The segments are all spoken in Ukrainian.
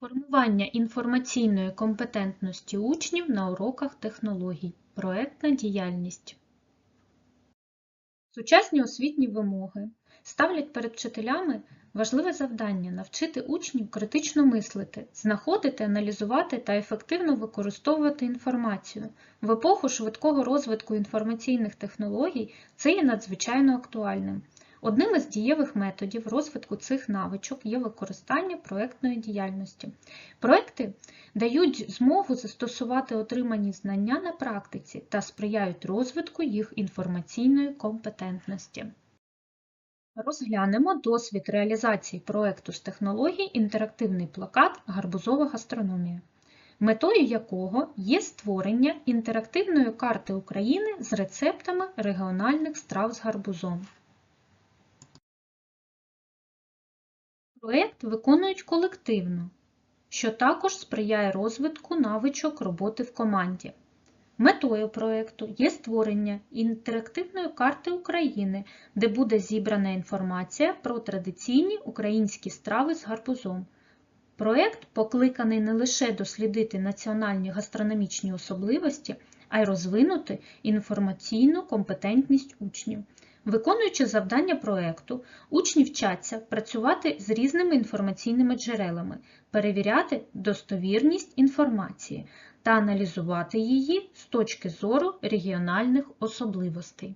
Формування інформаційної компетентності учнів на уроках технологій. Проектна діяльність. Сучасні освітні вимоги ставлять перед вчителями важливе завдання навчити учнів критично мислити, знаходити, аналізувати та ефективно використовувати інформацію. В епоху швидкого розвитку інформаційних технологій це є надзвичайно актуальним. Одним із дієвих методів розвитку цих навичок є використання проектної діяльності. Проекти дають змогу застосувати отримані знання на практиці та сприяють розвитку їх інформаційної компетентності. Розглянемо досвід реалізації проекту з технологій інтерактивний плакат Гарбузова гастрономія, метою якого є створення інтерактивної карти України з рецептами регіональних страв з гарбузом. Проєкт виконують колективно, що також сприяє розвитку навичок роботи в команді. Метою проєкту є створення інтерактивної карти України, де буде зібрана інформація про традиційні українські страви з гарбузом. Проєкт покликаний не лише дослідити національні гастрономічні особливості, а й розвинути інформаційну компетентність учнів. Виконуючи завдання проєкту, учні вчаться працювати з різними інформаційними джерелами, перевіряти достовірність інформації та аналізувати її з точки зору регіональних особливостей.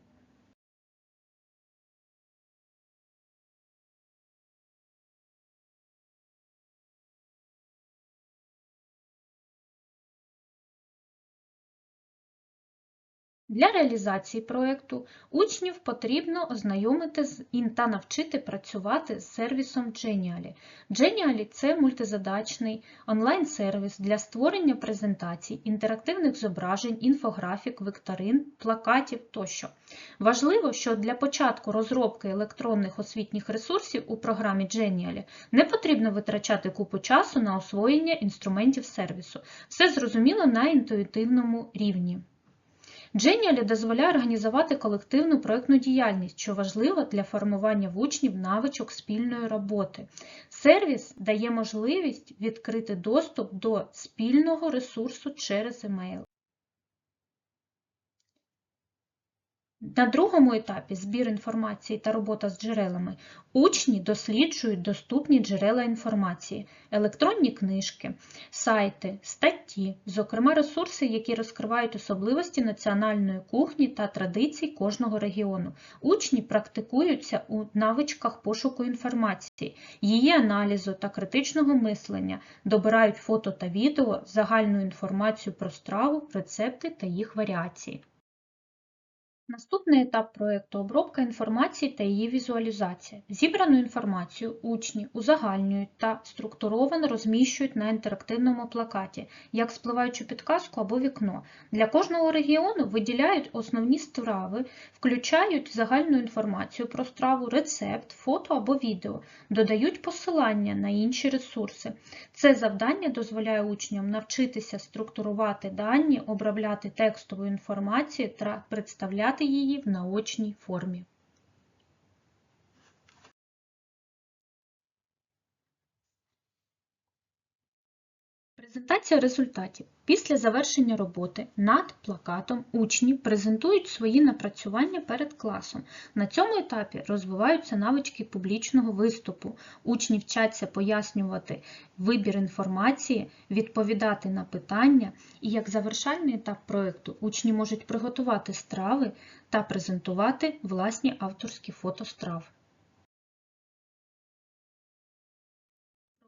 Для реалізації проєкту учнів потрібно ознайомити та навчити працювати з сервісом Genially. Genially – це мультизадачний онлайн-сервіс для створення презентацій, інтерактивних зображень, інфографік, векторин, плакатів тощо. Важливо, що для початку розробки електронних освітніх ресурсів у програмі Genially не потрібно витрачати купу часу на освоєння інструментів сервісу. Все зрозуміло на інтуїтивному рівні. Genially дозволяє організувати колективну проєктну діяльність, що важливо для формування в учнів навичок спільної роботи. Сервіс дає можливість відкрити доступ до спільного ресурсу через емейл. На другому етапі збір інформації та робота з джерелами учні досліджують доступні джерела інформації, електронні книжки, сайти, статті, зокрема ресурси, які розкривають особливості національної кухні та традицій кожного регіону. Учні практикуються у навичках пошуку інформації, її аналізу та критичного мислення, добирають фото та відео, загальну інформацію про страву, рецепти та їх варіації. Наступний етап проєкту обробка інформації та її візуалізація. Зібрану інформацію учні узагальнюють та структуровано розміщують на інтерактивному плакаті, як спливаючу підказку або вікно. Для кожного регіону виділяють основні страви, включають загальну інформацію про страву, рецепт, фото або відео, додають посилання на інші ресурси. Це завдання дозволяє учням навчитися структурувати дані, обробляти текстову інформацію та представляти її в наочній формі. Презентація результатів. Після завершення роботи над плакатом учні презентують свої напрацювання перед класом. На цьому етапі розвиваються навички публічного виступу. Учні вчаться пояснювати вибір інформації, відповідати на питання і як завершальний етап проєкту учні можуть приготувати страви та презентувати власні авторські фото страв.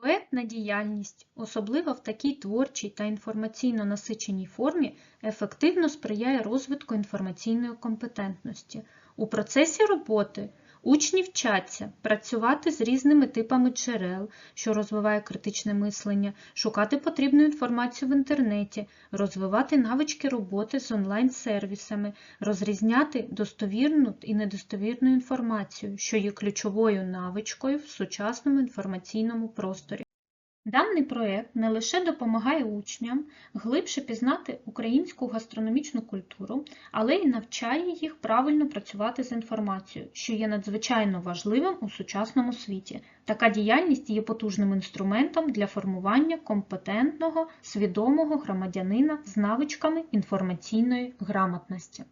Проектна діяльність, особливо в такій творчій та інформаційно насиченій формі, ефективно сприяє розвитку інформаційної компетентності. У процесі роботи учні вчаться працювати з різними типами джерел, що розвиває критичне мислення, шукати потрібну інформацію в інтернеті, розвивати навички роботи з онлайн-сервісами, розрізняти достовірну і недостовірну інформацію, що є ключовою навичкою в сучасному інформаційному просторі. Даний проєкт не лише допомагає учням глибше пізнати українську гастрономічну культуру, але й навчає їх правильно працювати з інформацією, що є надзвичайно важливим у сучасному світі. Така діяльність є потужним інструментом для формування компетентного, свідомого громадянина з навичками інформаційної грамотності.